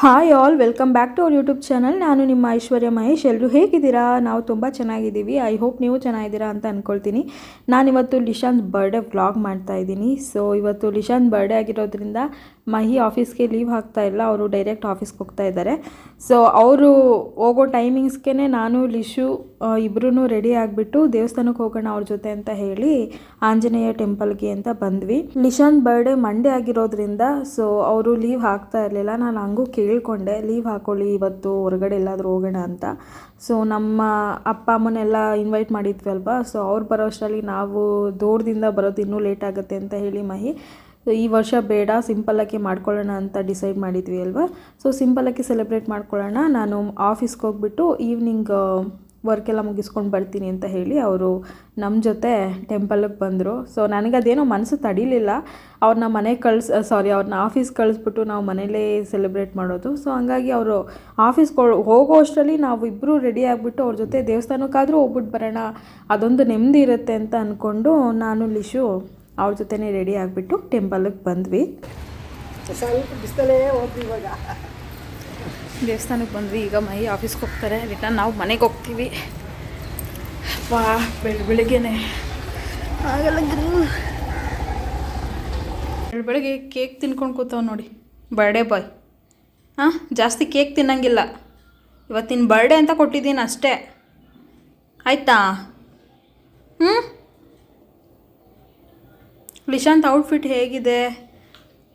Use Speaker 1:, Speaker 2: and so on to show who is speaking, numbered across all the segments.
Speaker 1: Hi all welcome back to our YouTube channel ನಾನು ನಿಮ್ಮ ಐಶ್ವರ್ಯ ಮಹೇಶ್. ಎಲ್ಲರೂ ಹೇಗಿದ್ದೀರಾ? ನಾವು ತುಂಬ ಚೆನ್ನಾಗಿದ್ದೀವಿ. ಐ ಹೋಪ್ ನೀವು ಚೆನ್ನಾಗಿದ್ದೀರಾ ಅಂತ ಅಂದ್ಕೊಳ್ತೀನಿ ನಾನಿವತ್ತು ಲಿಶಾಂತ್ ಬರ್ಡೇ ವ್ಲಾಗ್ ಮಾಡ್ತಾ ಇದ್ದೀನಿ. ಸೊ ಇವತ್ತು ಲಿಶಾಂತ್ ಬರ್ಡೇ ಆಗಿರೋದ್ರಿಂದ ಮಹಿ ಆಫೀಸ್ಗೆ ಲೀವ್ ಹಾಕ್ತಾ ಇಲ್ಲ. ಅವರು ಡೈರೆಕ್ಟ್ ಆಫೀಸ್ಗೆ ಹೋಗ್ತಾ ಇದ್ದಾರೆ. ಸೊ ಅವರು ಹೋಗೋ ಟೈಮಿಂಗ್ಸ್ಗೆ ನಾನು, ಲಿಶು ಇಬ್ಬರೂ ರೆಡಿ ಆಗಿಬಿಟ್ಟು ದೇವಸ್ಥಾನಕ್ಕೆ ಹೋಗೋಣ ಅವ್ರ ಜೊತೆ ಅಂತ ಹೇಳಿ ಆಂಜನೇಯ ಟೆಂಪಲ್ಗೆ ಅಂತ ಬಂದ್ವಿ. ಲಿಶಾಂತ್ ಬರ್ಡೇ ಮಂಡೇ ಆಗಿರೋದ್ರಿಂದ ಸೊ ಅವರು ಲೀವ್ ಹಾಕ್ತಾ ಇರಲಿಲ್ಲ. ನಾನು ಹಂಗೂ ಕೇಳ್ಕೊಂಡೆ ಲೀವ್ ಹಾಕೊಳ್ಳಿ, ಇವತ್ತು ಹೊರಗಡೆ ಎಲ್ಲಾದರೂ ಹೋಗೋಣ ಅಂತ. ಸೊ ನಮ್ಮ ಅಪ್ಪ ಅಮ್ಮನೆಲ್ಲ ಇನ್ವೈಟ್ ಮಾಡಿದ್ವಿ ಅಲ್ವಾ ಸೊ ಅವ್ರು ಬರೋ ಅಷ್ಟರಲ್ಲಿ ನಾವು ದೂರದಿಂದ ಬರೋದು ಇನ್ನೂ ಲೇಟ್ ಆಗುತ್ತೆ ಅಂತ ಹೇಳಿ ಮಹಿ, ಈ ವರ್ಷ ಬೇಡ ಸಿಂಪಲ್ಲಾಗಿ ಮಾಡ್ಕೊಳ್ಳೋಣ ಅಂತ ಡಿಸೈಡ್ ಮಾಡಿದ್ವಿ ಅಲ್ವಾ? ಸೊ ಸಿಂಪಲ್ಲಾಗಿ ಸೆಲೆಬ್ರೇಟ್ ಮಾಡ್ಕೊಳ್ಳೋಣ. ನಾನು ಆಫೀಸ್ಗೆ ಹೋಗ್ಬಿಟ್ಟು ಈವ್ನಿಂಗ್ ವರ್ಕ್ ಎಲ್ಲ ಮುಗಿಸ್ಕೊಂಡು ಬರ್ತೀನಿ ಅಂತ ಹೇಳಿ ಅವರು ನಮ್ಮ ಜೊತೆ ಟೆಂಪಲ್ಗೆ ಬಂದರು. ಸೊ ನನಗದೇನೋ ಮನಸ್ಸು ತಡಿಲಿಲ್ಲ. ಅವ್ರನ್ನ ಮನೆಗೆ ಕಳ್ಸಿ ಸಾರಿ ಅವ್ರನ್ನ ಆಫೀಸ್ ಕಳಿಸ್ಬಿಟ್ಟು ನಾವು ಮನೇಲೇ ಸೆಲೆಬ್ರೇಟ್ ಮಾಡೋದು. ಸೊ ಹಂಗಾಗಿ ಅವರು ಆಫೀಸ್ಗೆ ಹೋಗೋ ಅಷ್ಟರಲ್ಲಿ ನಾವು ಇಬ್ಬರು ರೆಡಿ ಆಗಿಬಿಟ್ಟು ಅವ್ರ ಜೊತೆ ದೇವಸ್ಥಾನಕ್ಕಾದರೂ ಹೋಗ್ಬಿಟ್ಟು ಬರೋಣ, ಅದೊಂದು ನೆಮ್ಮದಿ ಇರುತ್ತೆ ಅಂತ ಅಂದ್ಕೊಂಡು ನಾನು, ಲಿಶು ಅವ್ರ ಜೊತೆನೇ ರೆಡಿ ಆಗಿಬಿಟ್ಟು ಟೆಂಪಲ್ಗೆ ಬಂದ್ವಿ.
Speaker 2: ಸ್ವಲ್ಪ ಬಿಸ್ತಲೇ ಹೋದ್ವಿ ಇವಾಗ.
Speaker 1: ದೇವಸ್ಥಾನಕ್ಕೆ ಬಂದ್ವಿ, ಈಗ ಮೈ ಆಫೀಸ್ಗೆ ಹೋಗ್ತಾರೆ. ರಿಟರ್ನ್ ನಾವು ಮನೆಗೆ ಹೋಗ್ತೀವಿ. ಬಾ, ಬೆಳ, ಬೆಳಿಗ್ಗೆನೆ. ಆಗಲ್ಲ ಬೆಳ, ಬೆಳಗ್ಗೆ ಕೇಕ್ ತಿನ್ಕೊಂಡು ಕೂತಾವೆ ನೋಡಿ. ಬರ್ಡೇ ಬಾಯ್ ಹಾಂ, ಜಾಸ್ತಿ ಕೇಕ್ ತಿನ್ನಂಗಿಲ್ಲ. ಇವತ್ತಿನ ಬರ್ಡೇ ಅಂತ ಕೊಟ್ಟಿದ್ದೀನಿ ಅಷ್ಟೇ. ಆಯಿತಾ? ಹ್ಞೂ ನಿಶಾಂತ್ ಔಟ್ಫಿಟ್ ಹೇಗಿದೆ?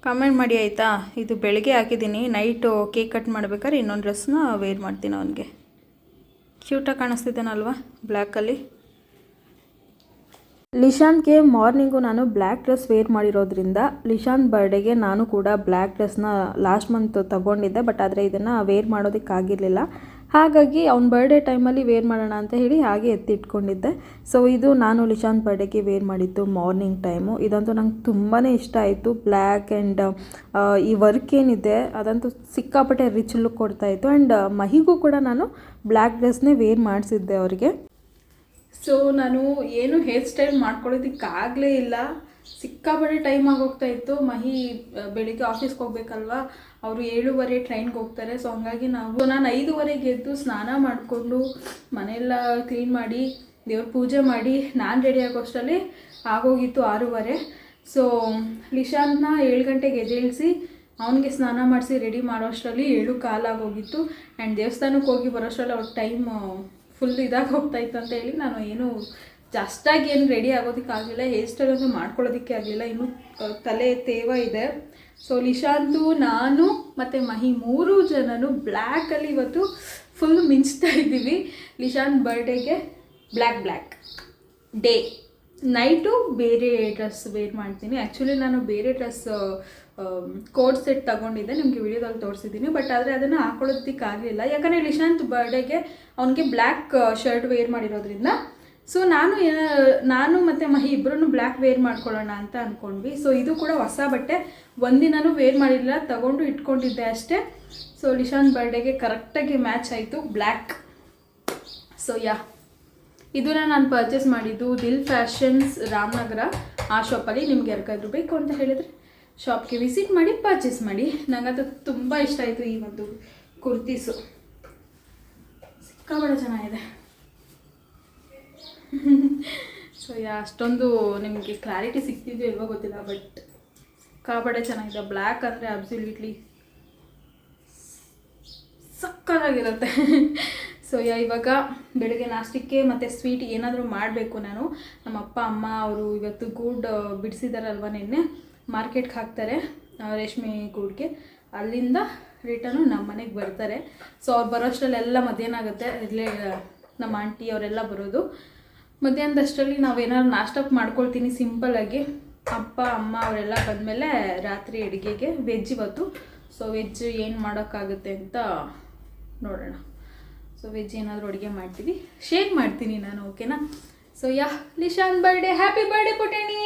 Speaker 1: ಕಮೆಂಟ್ ಮಾಡಿ ಆಯಿತಾ? ಇದು ಬೆಳಗ್ಗೆ ಹಾಕಿದ್ದೀನಿ. ನೈಟು ಕೇಕ್ ಕಟ್ ಮಾಡ್ಬೇಕಾದ್ರೆ ಇನ್ನೊಂದು ಡ್ರೆಸ್ನ ವೇರ್ ಮಾಡ್ತೀನಿ ಅವನಿಗೆ. ಕ್ಯೂಟಾಗಿ ಕಾಣಿಸ್ತಿದ್ದಾನಲ್ವಾ ಬ್ಲ್ಯಾಕಲ್ಲಿ ಲಿಶಾಂತ್ಗೆ ಮಾರ್ನಿಂಗು ನಾನು ಬ್ಲ್ಯಾಕ್ ಡ್ರೆಸ್ ವೇರ್ ಮಾಡಿರೋದ್ರಿಂದ ಲಿಶಾಂತ್ ಬರ್ಡೇಗೆ ನಾನು ಕೂಡ ಬ್ಲ್ಯಾಕ್ ಡ್ರೆಸ್ನ ಲಾಸ್ಟ್ ಮಂತ್ ತಗೊಂಡಿದ್ದೆ ಬಟ್ ಆದರೆ ಇದನ್ನು ವೇರ್ ಮಾಡೋದಕ್ಕಾಗಿರಲಿಲ್ಲ. ಹಾಗಾಗಿ ಅವ್ನ ಬರ್ಡೇ ಟೈಮಲ್ಲಿ ವೇರ್ ಮಾಡೋಣ ಅಂತ ಹೇಳಿ ಹಾಗೆ ಎತ್ತಿಟ್ಕೊಂಡಿದ್ದೆ. ಸೊ ಇದು ನಾನು ಲಿಶಾನ್ ಬರ್ಡೇಗೆ ವೇರ್ ಮಾಡಿದ್ದು ಮಾರ್ನಿಂಗ್ ಟೈಮು ಇದಂತೂ ನಂಗೆ ತುಂಬಾ ಇಷ್ಟ ಆಯಿತು. ಬ್ಲ್ಯಾಕ್ ಆ್ಯಂಡ್ ಈ ವರ್ಕ್ ಏನಿದೆ, ಅದಂತೂ ಸಿಕ್ಕಾಪಟ್ಟೆ ರಿಚ್ ಲುಕ್ ಕೊಡ್ತಾಯಿತ್ತು ಆ್ಯಂಡ್ ಮಹಿಗೂ ಕೂಡ ನಾನು ಬ್ಲ್ಯಾಕ್ ಡ್ರೆಸ್ನೇ ವೇರ್ ಮಾಡಿಸಿದ್ದೆ ಅವರಿಗೆ. ಸೊ ನಾನು ಏನು ಹೇರ್ ಸ್ಟೈಲ್ ಮಾಡ್ಕೊಳ್ಳೋದಕ್ಕಾಗಲೇ ಇಲ್ಲ. ಸಿಕ್ಕಾಪಟ್ಟೆ ಟೈಮ್ ಆಗೋಗ್ತಾ ಇತ್ತು. ಮಹಿ ಬೆಳಿಗ್ಗೆ ಆಫೀಸ್ಗೆ ಹೋಗ್ಬೇಕಲ್ವಾ? ಅವರು ಏಳುವರೆ ಟ್ರೈನ್ಗೆ ಹೋಗ್ತಾರೆ. ಸೊ ಹಂಗಾಗಿ ನಾವು ನಾನು ಐದುವರೆಗೆ ಎದ್ದು ಸ್ನಾನ ಮಾಡಿಕೊಂಡು ಮನೆಯೆಲ್ಲ ಕ್ಲೀನ್ ಮಾಡಿ, ದೇವ್ರ ಪೂಜೆ ಮಾಡಿ, ನಾನು ರೆಡಿ ಆಗೋಷ್ಟರಲ್ಲಿ ಆಗೋಗಿತ್ತು ಆರೂವರೆ. ಸೊ ನಿಶಾಂತ್ನ ಏಳು ಗಂಟೆಗೆ ಎದ್ದೇಳಿಸಿ ಅವನಿಗೆ ಸ್ನಾನ ಮಾಡಿಸಿ ರೆಡಿ ಮಾಡೋಷ್ಟರಲ್ಲಿ ಏಳು ಕಾಲಾಗೋಗಿತ್ತು ಆ್ಯಂಡ್ ದೇವಸ್ಥಾನಕ್ಕೆ ಹೋಗಿ ಬರೋಷ್ಟರಲ್ಲಿ ಅವ್ರ ಟೈಮ್ ಫುಲ್ ಇದಾಗಿ ಹೋಗ್ತಾ ಇತ್ತು ಅಂತ ಹೇಳಿ ನಾನು ಏನು ಜಾಸ್ತಾಗಿ ಏನು ರೆಡಿ ಆಗೋದಕ್ಕಾಗಲಿಲ್ಲ ಹೇರ್ ಸ್ಟೈಲ್ ಮಾಡ್ಕೊಳ್ಳೋದಕ್ಕೆ ಆಗಲಿಲ್ಲ, ಇನ್ನೂ ತಲೆ ತೇವ ಇದೆ. ಸೊ ನಿಶಾಂತು ನಾನು ಮತ್ತು ಮಹಿ ಮೂರು ಜನನು ಬ್ಲ್ಯಾಕಲ್ಲಿ ಇವತ್ತು ಫುಲ್ ಮಿಂಚ್ತಾ ಇದ್ದೀವಿ. ನಿಶಾಂತ್ ಬರ್ಡೇಗೆ ಬ್ಲ್ಯಾಕ್ ಬ್ಲ್ಯಾಕ್ ಡೇ ನೈಟು ಬೇರೆ ಡ್ರೆಸ್ ವೇರ್ ಮಾಡ್ತೀನಿ. ಆ್ಯಕ್ಚುಲಿ ನಾನು ಬೇರೆ ಡ್ರೆಸ್ ಕೋಡ್ ಸೆಟ್ ತಗೊಂಡಿದ್ದೆ. ನಿಮಗೆ ವಿಡಿಯೋದಲ್ಲಿ ತೋರಿಸಿದ್ದೀನಿ. ಬಟ್ ಆದರೆ ಅದನ್ನು ಹಾಕೊಳ್ಳೋದಕ್ಕಾಗಲಿಲ್ಲ ಯಾಕಂದರೆ ನಿಶಾಂತ್ ಬರ್ಡೇಗೆ ಅವನಿಗೆ ಬ್ಲ್ಯಾಕ್ ಶರ್ಟ್ ವೇರ್ ಮಾಡಿರೋದ್ರಿಂದ ಸೊ ನಾನು ನಾನು ಮತ್ತು ಮಹಿ ಇಬ್ಬರೂ ಬ್ಲ್ಯಾಕ್ ವೇರ್ ಮಾಡ್ಕೊಳ್ಳೋಣ ಅಂತ ಅಂದ್ಕೊಂಡ್ವಿ ಸೊ ಇದು ಕೂಡ ಹೊಸ ಬಟ್ಟೆ. ಒಂದಿನೂ ವೇರ್ ಮಾಡಿಲ್ಲ, ತಗೊಂಡು ಇಟ್ಕೊಂಡಿದ್ದೆ ಅಷ್ಟೇ. ಸೊ ಲಿಶಾನ್ ಬರ್ಡೇಗೆ ಕರೆಕ್ಟಾಗಿ ಮ್ಯಾಚ್ ಆಯಿತು ಬ್ಲ್ಯಾಕ್ ಸೊ ಯಾ ಇದನ್ನ ನಾನು ಪರ್ಚೇಸ್ ಮಾಡಿದ್ದು ದಿಲ್ ಫ್ಯಾಷನ್ಸ್ ರಾಮನಗರ, ಆ ಶಾಪಲ್ಲಿ ನಿಮ್ಗೆ ಯಾರಿಗಾದ್ರೂ ಬೇಕು ಅಂತ ಹೇಳಿದರೆ ಶಾಪ್ಗೆ ವಿಸಿಟ್ ಮಾಡಿ ಪರ್ಚೇಸ್ ಮಾಡಿ. ನನಗದು ತುಂಬ ಇಷ್ಟ ಆಯಿತು ಈ ಒಂದು ಕುರ್ತೀಸು. ಸಿಕ್ಕಾಬಳ ಚೆನ್ನಾಗಿದೆ. ಸೊ ಯಾ ಅಷ್ಟೊಂದು ನಿಮಗೆ ಕ್ಲಾರಿಟಿ ಸಿಗ್ತಿದೆಯೋ ಇಲ್ವೋ ಗೊತ್ತಿಲ್ಲ ಬಟ್ ಕಾಪಾಡೆ ಚೆನ್ನಾಗಿದೆ. ಬ್ಲ್ಯಾಕ್ ಅಂದರೆ ಅಬ್ಸಲ್ಯೂಟ್ಲಿ ಸಕ್ಕತ್ತಾಗಿರುತ್ತೆ. ಸೊ ಯಾ ಇವಾಗ ಬೆಳಗ್ಗೆ ನಾಷ್ಟಕ್ಕೆ ಮತ್ತು ಸ್ವೀಟ್ ಏನಾದರೂ ಮಾಡಬೇಕು ನಾನು. ನಮ್ಮ ಅಪ್ಪ, ಅಮ್ಮ, ಅವರು ಇವತ್ತು ಗೂಡ್ ಬಿಡಿಸಿದಾರಲ್ವ ನಿನ್ನೆ? ಮಾರ್ಕೆಟ್ಗೆ ಹಾಕ್ತಾರೆ ರೇಷ್ಮೆ ಗೂಡ್ಗೆ. ಅಲ್ಲಿಂದ ರಿಟರ್ನು ನಮ್ಮ ಮನೆಗೆ ಬರ್ತಾರೆ. ಸೊ ಅವ್ರು ಬರೋಷ್ಟರಲ್ಲೆಲ್ಲ ಮಧ್ಯಾಹ್ನ ಆಗುತ್ತೆ. ಇಲ್ಲೇ ನಮ್ಮ ಆಂಟಿ ಅವರೆಲ್ಲ ಬರೋದು. ಮಧ್ಯಾಹ್ನದಷ್ಟರಲ್ಲಿ ನಾವೇನಾದ್ರು ನಾಷ್ಟಕ್ಕೆ ಮಾಡ್ಕೊಳ್ತೀನಿ ಸಿಂಪಲ್ಲಾಗಿ ಅಪ್ಪ, ಅಮ್ಮ ಅವರೆಲ್ಲ ಬಂದಮೇಲೆ ರಾತ್ರಿ ಅಡುಗೆಗೆ ವೆಜ್ ಇವತ್ತು. ಸೊ ವೆಜ್ ಏನು ಮಾಡೋಕ್ಕಾಗುತ್ತೆ ಅಂತ ನೋಡೋಣ. ಸೊ ವೆಜ್ ಏನಾದರೂ ಅಡುಗೆ ಮಾಡ್ತೀವಿ. ಶೇಕ್ ಮಾಡ್ತೀನಿ ನಾನು ಓಕೆನಾ so yeah Lishan birthday happy birthday ಪುಟಣಿ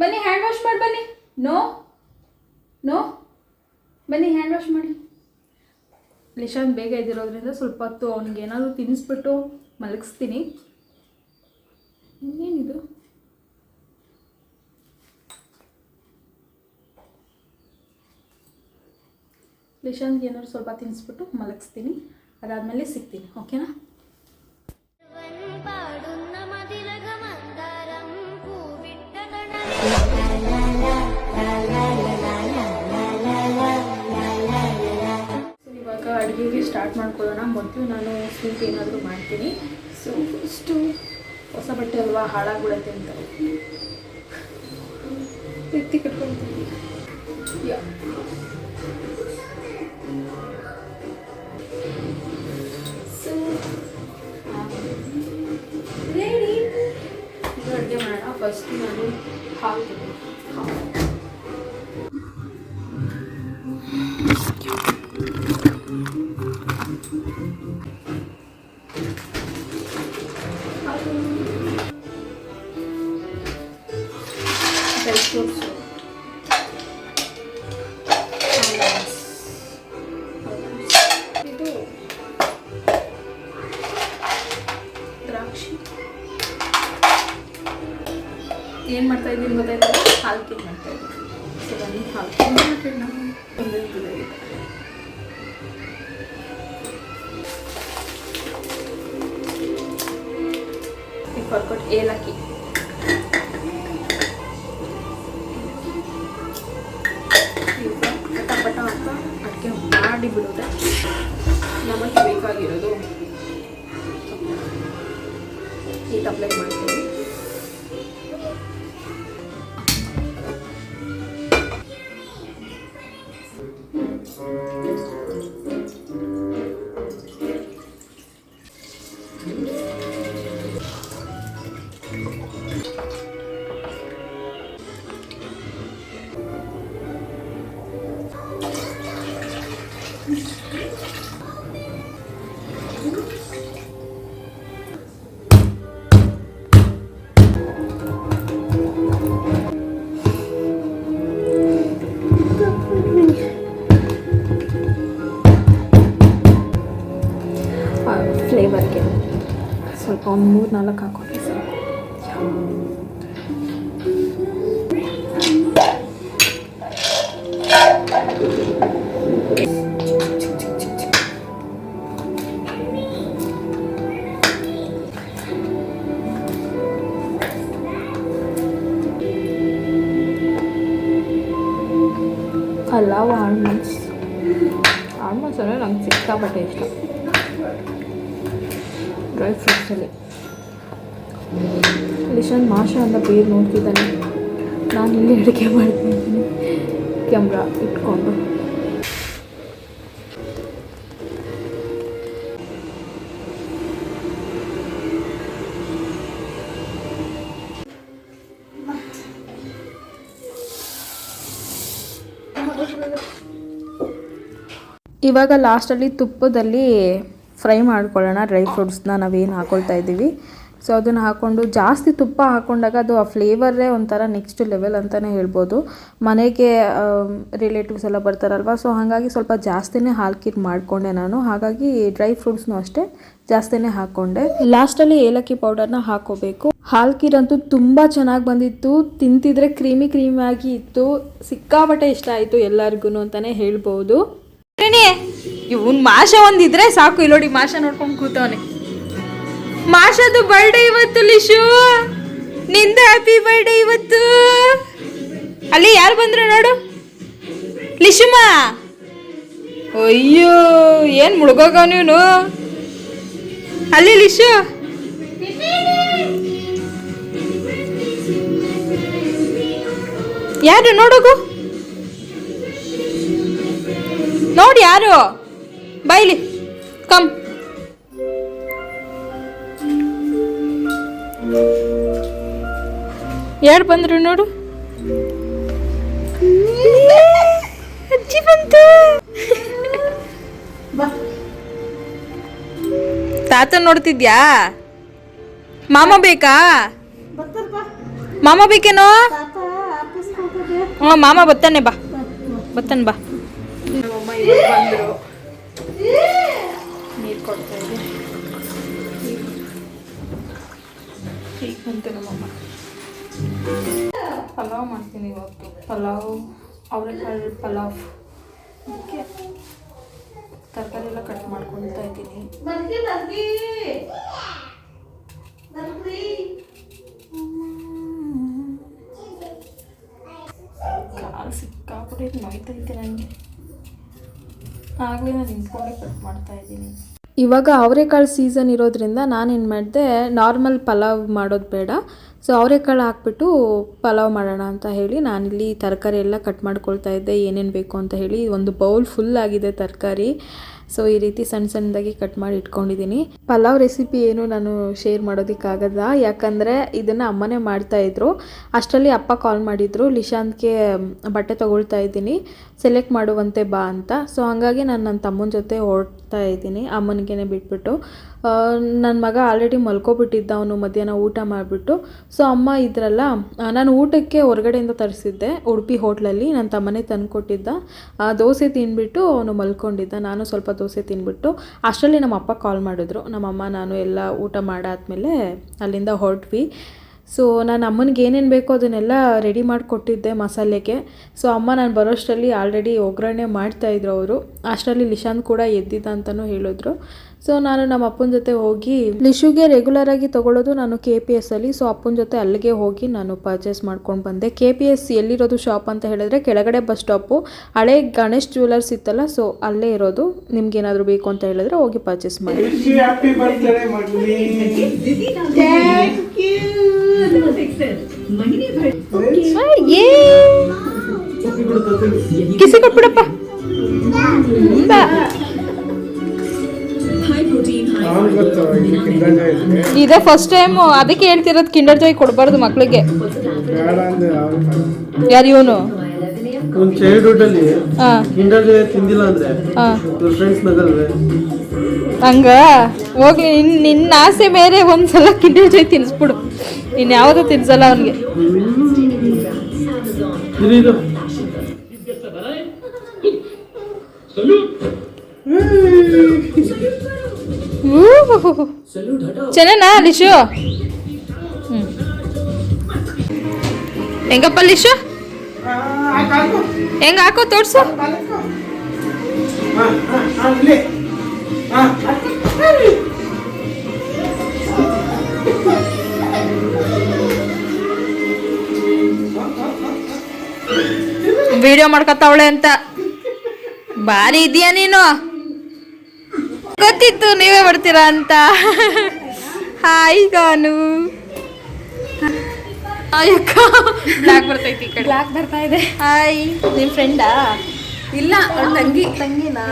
Speaker 1: ಬನ್ನಿ ಹ್ಯಾಂಡ್ ವಾಶ್ ಮಾಡಿ, ಬನ್ನಿ. ನೋ ನೋ ಬನ್ನಿ ಹ್ಯಾಂಡ್ ವಾಶ್ ಮಾಡಿ. ಲಿಶಾನ್ ಬೇಗ ಇದ್ದಿರೋದ್ರಿಂದ ಸ್ವಲ್ಪ ಹೊತ್ತು ಅವ್ನಿಗೆ ಏನಾದರೂ ತಿನ್ನಿಸ್ಬಿಟ್ಟು ಮಲಗಿಸ್ತೀನಿ. ಇನ್ನೇನಿದು? ನಿಶಾಂತ್ಗೆ ಏನಾದ್ರು ಸ್ವಲ್ಪ ತಿನ್ನಿಸ್ಬಿಟ್ಟು ಮಲಗಿಸ್ತೀನಿ. ಅದಾದಮೇಲೆ ಸಿಗ್ತೀನಿ, ಓಕೆನಾ? ಇವಾಗ ಅಡುಗೆಗೆ ಸ್ಟಾರ್ಟ್ ಮಾಡ್ಕೊಳ್ಳೋಣ. ಮೊದಲು ನಾನು ಸ್ವೀಟ್ ಏನಾದರೂ ಮಾಡ್ತೀನಿ. ಸೊ ಫಸ್ಟು ಹೊಸ ಬಟ್ಟೆ ಅಲ್ವಾ ಹಾಳಾಗ್ಬಿಡತ್ತೆ ಅಂತ. ಎತ್ತಿ ಕಟ್ಕೊಳ್ತೀನಿ ಡ್ರೈ ಫ್ರೂಟ್ಸು ಇದು ದ್ರಾಕ್ಷಿ ಏನು ಮಾಡ್ತಾ ಇದ್ದೀನಿ ಗೊತ್ತಾಯ್ತಲ್ಲ ಹಾಲು ಕೇಕ್ ಮಾಡ್ತಾ ಇದ್ದೀನಿ ಸೊ ಬನ್ನಿ ಹಾಲು ಕೇಕ್ ಮಾಡ್ತೀನಿ ನಾನು ಒಂದೇ ಇದಾಗಿದೆ ಕೊಟ್ಕೊಟ್ಟು ಏಲಕ್ಕಿ ಮಾಡಿ ಬಿಡೋದೆ ನಮಗೆ ಬೇಕಾಗಿರೋದು ಈ ತಪ್ಪಲೆ ಮಾಡ್ತೀನಿ ಒಂದು ಮೂರು ನಾಲ್ಕು ಸಾಕು ಪಲಾವ್ ಆಲ್ಮಂಡ್ಸ್ ಆಲ್ಮಂಡ್ಸ್ ಅಂದರೆ ನಂಗೆ ಸಿಕ್ಕಾಪಟ್ಟೆ ಇಷ್ಟ. ಡ್ರೈ ಫ್ರೂಟ್ಸಲ್ಲಿ ಲಿಶನ್ ಮಾಷ ಅಂತ ಬೇರೆ ನೋಡ್ತಿದ್ದಾನೆ. ನಾನು ಇಲ್ಲಿ ಅಡುಗೆ ಮಾಡ್ತಿದ್ದೀನಿ. ಕ್ಯಾಮ್ರಾ ಇಟ್ಕೊಂಡು. ಇವಾಗ ಲಾಸ್ಟಲ್ಲಿ ತುಪ್ಪದಲ್ಲಿ ಫ್ರೈ ಮಾಡ್ಕೊಳ್ಳೋಣ, ಡ್ರೈ ಫ್ರೂಟ್ಸ್ನ ನಾವೇನು ಹಾಕ್ಕೊಳ್ತಾ ಇದ್ದೀವಿ. ಸೊ ಅದನ್ನು ಹಾಕ್ಕೊಂಡು ಜಾಸ್ತಿ ತುಪ್ಪ ಹಾಕ್ಕೊಂಡಾಗ ಅದು ಆ ಫ್ಲೇವರೇ ಒಂಥರ ನೆಕ್ಸ್ಟ್ ಲೆವೆಲ್ ಅಂತಲೇ ಹೇಳ್ಬೋದು. ಮನೆಗೆ ರಿಲೇಟಿವ್ಸ್ ಎಲ್ಲ ಬರ್ತಾರಲ್ವ ಸೊ ಹಾಗಾಗಿ ಸ್ವಲ್ಪ ಜಾಸ್ತಿನೇ ಹಾಲ್ಕಿಟ್ ಮಾಡಿಕೊಂಡೆ ನಾನು. ಹಾಗಾಗಿ ಡ್ರೈ ಫ್ರೂಟ್ಸ್ನೂ ಅಷ್ಟೇ ಜಾಸ್ತಿನೇ ಹಾಕ್ಕೊಂಡೆ ಲಾಸ್ಟಲ್ಲಿ ಏಲಕ್ಕಿ ಪೌಡರ್ನ ಹಾಕೋಬೇಕು. ಹಾಲ್ಕಿರಂತೂ ತುಂಬ ಚೆನ್ನಾಗಿ ಬಂದಿತ್ತು. ತಿಂತಿದ್ರೆ ಕ್ರೀಮಿ ಕ್ರೀಮಿಯಾಗಿ ಇತ್ತು. ಸಿಕ್ಕಾಪಟ್ಟೆ ಇಷ್ಟ ಆಯಿತು ಎಲ್ಲರಿಗೂ ಅಂತಲೇ ಹೇಳ್ಬೋದು. ಇವನ್ ಮಾಷ ಒಂದಿದ್ರೆ ಸಾಕು. ಇಲ್ಲೋಡಿ ಮಾಷ ನೋಡ್ಕೊಂಡು ಕೂತವನೆ. ಮಾಷದು ಬರ್ಡೇ ಇವತ್ತು, ಲಿಶು. ನಿಂದ ಹ್ಯಾಪಿ ಬರ್ಡೇ ಇವತ್ತು. ಅಲ್ಲಿ ಯಾರು ಬಂದ್ರು ನೋಡು. ಲಿಶುಮ. ಅಯ್ಯೋ, ಏನ್ ಮುಳುಗೋಗ ನೀನು? ಅಲ್ಲಿ ಲಿಶು. ಯಾರು ನೋಡೋಗು? ಯಾರು? ಬೈಲಿ. ಕಮ್ ಯಾರು ಬಂದ್ರು ನೋಡು. ಅಜ್ಜಿ ಬಂತು ತಾತ ನೋಡ್ತಿದ್ಯಾ? ಮಾಮ ಬೇಕಾ? ಮಾಮ ಬೇಕೇನೋ? ಹ್ಞೂ ಮಾಮ ಬತ್ತಾನೆ ಬಾ. ಬತ್ತಾನೆ ಬಾ. ಬಂದರು. ನೀರು ಕೊಡ್ತಾ ಇದೆ ಈಗ ಬಂತು ನಮ್ಮಮ್ಮ. ಪಲಾವ್ ಮಾಡ್ತೀನಿ ಇವತ್ತು. ಪಲಾವ್ ಅವರೆಕಾಳು ಪಲಾವ್. ಅದಕ್ಕೆ ತರಕಾರಿ ಎಲ್ಲ ಕಟ್ ಮಾಡ್ಕೊಳ್ತಾ ಇದ್ದೀನಿ. ಕಾಲು ಸಿಕ್ಕಾಪಟ್ಟೆ ನೋಯ್ತಾ ನನಗೆ ಆಗಲೇ ನಾನು ಕಟ್ ಮಾಡ್ತಾ ಇದ್ದೀನಿ. ಇವಾಗ ಅವರೆಕಾಳು ಸೀಸನ್ ಇರೋದ್ರಿಂದ ನಾನೇನು ಮಾಡಿದೆ ನಾರ್ಮಲ್ ಪಲಾವ್ ಮಾಡೋದು ಬೇಡ. ಸೊ ಅವರೆಕಾಳು ಹಾಕ್ಬಿಟ್ಟು ಪಲಾವ್ ಮಾಡೋಣ ಅಂತ ಹೇಳಿ ನಾನಿಲ್ಲಿ ತರಕಾರಿ ಎಲ್ಲ ಕಟ್ ಮಾಡ್ಕೊಳ್ತಾ ಇದ್ದೆ, ಏನೇನು ಬೇಕು ಅಂತ ಹೇಳಿ. ಒಂದು ಬೌಲ್ ಫುಲ್ ಆಗಿದೆ ತರಕಾರಿ. ಸೊ ಈ ರೀತಿ ಸಣ್ಣ ಸಣ್ಣದಾಗಿ ಕಟ್ ಮಾಡಿ ಇಟ್ಕೊಂಡಿದ್ದೀನಿ. ಪಲಾವ್ ರೆಸಿಪಿ ಏನು ನಾನು ಶೇರ್ ಮಾಡೋದಕ್ಕಾಗಲ್ಲ ಯಾಕಂದರೆ ಇದನ್ನು ಅಮ್ಮನೇ ಮಾಡ್ತಾಯಿದ್ರು ಅಷ್ಟರಲ್ಲಿ ಅಪ್ಪ ಕಾಲ್ ಮಾಡಿದ್ರು. ನಿಶಾಂತ್ಗೆ ಬಟ್ಟೆ ತೊಗೊಳ್ತಾ ಇದ್ದೀನಿ. ಸೆಲೆಕ್ಟ್ ಮಾಡುವಂತೆ ಬಾ ಅಂತ. ಸೊ ಹಾಗಾಗಿ ನಾನು ನನ್ನ ತಮ್ಮನ ಜೊತೆ ಹೊರಡ್ತಾ ಇದ್ದೀನಿ. ಅಮ್ಮನಿಗೆ ಬಿಟ್ಬಿಟ್ಟು. ನನ್ನ ಮಗ ಆಲ್ರೆಡಿ ಮಲ್ಕೊಬಿಟ್ಟಿದ್ದ ಅವನು ಮಧ್ಯಾಹ್ನ ಊಟ ಮಾಡಿಬಿಟ್ಟು. ಸೊ ಅಮ್ಮ ಇದ್ರಲ್ಲ ನಾನು ಊಟಕ್ಕೆ ಹೊರಗಡೆಯಿಂದ ತರಿಸಿದ್ದೆ, ಉಡುಪಿ ಹೋಟ್ಲಲ್ಲಿ. ನನ್ನ ತಮ್ಮನೇ ತಂದುಕೊಟ್ಟಿದ್ದ. ದೋಸೆ ತಿನ್ಬಿಟ್ಟು ಅವನು ಮಲ್ಕೊಂಡಿದ್ದ. ನಾನು ಸ್ವಲ್ಪ ದೋಸೆ ತಿನ್ಬಿಟ್ಟು ಅಷ್ಟರಲ್ಲಿ ನಮ್ಮ ಅಪ್ಪ ಕಾಲ್ ಮಾಡಿದ್ರು. ನಮ್ಮಮ್ಮ ನಾನು ಎಲ್ಲ ಊಟ ಮಾಡಾದ್ಮೇಲೆ ಅಲ್ಲಿಂದ ಹೊರಟ್ವಿ. ಸೊ ನಾನು ಅಮ್ಮನಿಗೆ ಏನೇನು ಬೇಕೋ ಅದನ್ನೆಲ್ಲ ರೆಡಿ ಮಾಡಿಕೊಟ್ಟಿದ್ದೆ ಮಸಾಲೆಗೆ. ಸೊ ಅಮ್ಮ ನಾನು ಬರೋಷ್ಟರಲ್ಲಿ ಆಲ್ರೆಡಿ ಒಗ್ಗರಣೆ ಮಾಡ್ತಾಯಿದ್ರು ಅವರು. ಅಷ್ಟರಲ್ಲಿ ನಿಶಾಂತ್ ಕೂಡ ಎದ್ದಿದ್ದ ಅಂತಲೂ ಹೇಳಿದ್ರು. ಸೊ ನಾನು ನಮ್ಮ ಅಪ್ಪನ ಜೊತೆ ಹೋಗಿ ಲಿಶುಗೆ ರೆಗ್ಯುಲರ್ ಆಗಿ ತಗೊಳ್ಳೋದು ನಾನು ಕೆ ಪಿ ಎಸ್ ಅಲ್ಲಿ ಸೊ ಅಪ್ಪನ ಜೊತೆ ಅಲ್ಲಿಗೆ ಹೋಗಿ ನಾನು ಪರ್ಚೇಸ್ ಮಾಡ್ಕೊಂಡು ಬಂದೆ ಕೆ ಪಿ ಎಸ್ ಎಲ್ಲಿರೋದು ಶಾಪ್ ಅಂತ ಹೇಳಿದ್ರೆ ಕೆಳಗಡೆ ಬಸ್ ಸ್ಟಾಪು ಹಳೆ ಗಣೇಶ್ ಜ್ಯುವೆಲರ್ಸ್ ಇತ್ತಲ್ಲ ಸೊ ಅಲ್ಲೇ ಇರೋದು ನಿಮ್ಗೆ ಏನಾದರೂ ಬೇಕು ಅಂತ ಹೇಳಿದ್ರೆ ಹೋಗಿ ಪರ್ಚೇಸ್ ಮಾಡಿ ಕಿಸಿ ಕೊಟ್ಬಿಡಪ್ಪ
Speaker 2: ಇದೆ
Speaker 1: ಫಸ್ಟ್ ಟೈಮ್ ಅದಕ್ಕೆ ಹೇಳ್ತಿರೋದು ಕಿಂಡರ್ ಜಾಯ್ ಕೊಡಬಾರ್ದು ಮಕ್ಕಳಿಗೆ ಯಾರು. ಇವನು?
Speaker 3: ಒಂದು ಚೈಲ್ಡ್ಹುಡ್ ಅಲ್ಲಿ
Speaker 1: ಹಾಂ.
Speaker 3: ಜಾಯ್ ತಿಂದಿಲ್ಲ ಅಂದ್ರೆ ಇವ್ರ ಫ್ರೆಂಡ್ಸ್ ನಗಲ್ವೇ
Speaker 1: ಹಂಗ? ಹೋಗ್ಲಿ ಇನ್ ನಿನ್ನ ಆಸೆ ಮೇಲೆ ಒಂದ್ಸಲ ಕಿಂಡರ್ ಜಾಯ್ ತಿನ್ಸ್ಬಿಡು. ಇನ್ಯಾವುದೂ ಯಾವುದು ತಿನ್ಸಲ್ಲ ಅವನಿಗೆ. ಚೆನ್ನಾ ಲಿಶು. ಹೆಂಗಪ್ಪ ಲಿಶು? ಹೆಂಗ ಹಾಕೋ ತೋರ್ಸು. ವಿಡಿಯೋ ಮಾಡ್ಕೊತಾವಳೆ ಅಂತ. ಬಾರಿ ಇದೆಯಾ ನೀನು? ಗೊತ್ತಿತ್ತು ನೀವೇ ಬರ್ತೀರಾ ಅಂತ. ಹಾಯ್ ಗಾನು. ಬ್ಲಾಕ್ ಬರ್ತೈತಿ
Speaker 4: ಬ್ಲಾಕ್ ಬರ್ತಾ ಇದೆ.
Speaker 1: ಹಾಯ್ ನಿಮ್ ಫ್ರೆಂಡಾ
Speaker 4: ಇಲ್ಲ ತಂಗಿ.
Speaker 1: ತಂಗಿನಾ?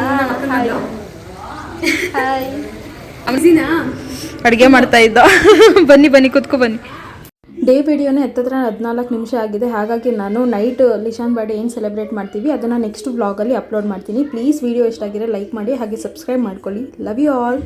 Speaker 1: ಹಾಯ್ ಅಡುಗೆ ಮಾಡ್ತಾ ಇದ್ದ. ಬನ್ನಿ ಬನ್ನಿ ಕುತ್ಕೊ ಬನ್ನಿ. ಡೇ ವಿಡಿಯೋನೇ ಹತ್ತತ್ರ ಹದಿನಾಲ್ಕು ನಿಮಿಷ ಆಗಿದೆ. ಹಾಗಾಗಿ ನಾನು ನೈಟ್ ಲಿಶಾನ್ ಬರ್ಡೇ ಏನು ಸೆಲೆಬ್ರೇಟ್ ಮಾಡ್ತೀವಿ ಅದನ್ನು ನೆಕ್ಸ್ಟ್ ವ್ಲಾಗಲ್ಲಿ ಅಪ್ಲೋಡ್ ಮಾಡ್ತೀನಿ. ಪ್ಲೀಸ್ ವಿಡಿಯೋ ಇಷ್ಟ ಆಗಿದ್ರೆ ಲೈಕ್ ಮಾಡಿ ಹಾಗೆ ಸಬ್ಸ್ಕ್ರೈಬ್ ಮಾಡ್ಕೊಳ್ಳಿ. Love you all.